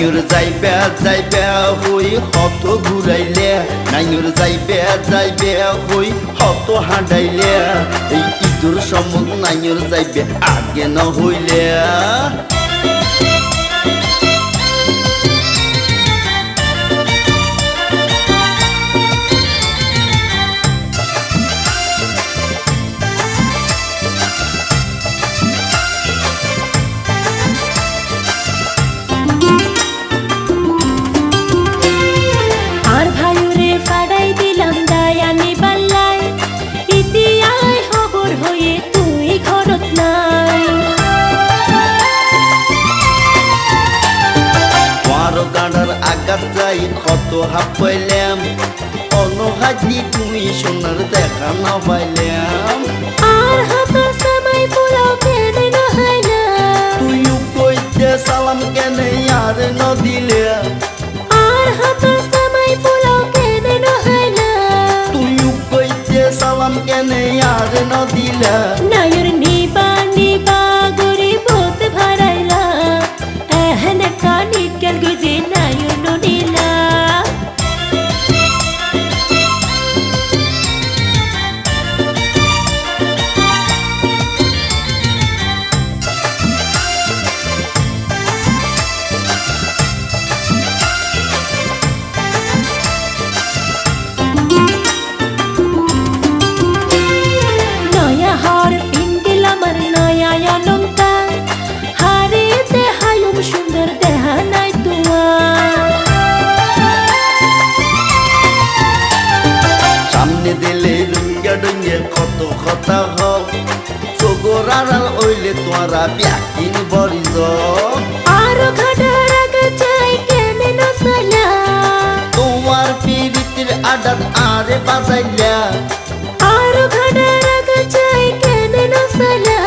নাইনুর যাইবে যাইবে, হই হত ঘুরাইলে। নাইনুর যাইবে যাইবে, হই হত হাঁটাইলে। এই ইঁদুর সমুদ নাইনুর যাইবে, আগে ন হইলে। যাই কত হাফ পাইলাম অনহাজি তুমি সোনার দেখা না পাইলাম আর হাত পোলাও কেনে না তুই কইতে সালাম কেনে আর ন দিলে। আর হাত পোলাও কেনে না তুই কইতে সালাম কেনে আর ন দিলে। নায়র কথা হোক চোগর আড়াল ওইলে তোরা ব্যাকিন বরিজ আরও ঘাটার আগে চাই কেনে নসালা তোমার পিরিতির আডাত আরে বাজাইলা। আরও ঘাটার আগে চাই কেনে নসালা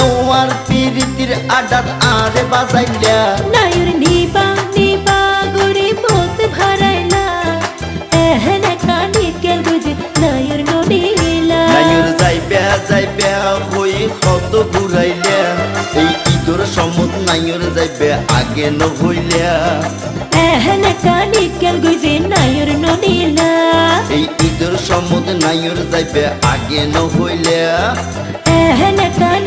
তোমার পিরিতির আডাত আরে বাজাইলা। নাইর যাইবে আগে ন হইলে। এহনে কানি কেল গুজি নায়র ননীলা এই ইদুর সমুদ নাইর যাইবে আগে ন হইলে। এহনে কানি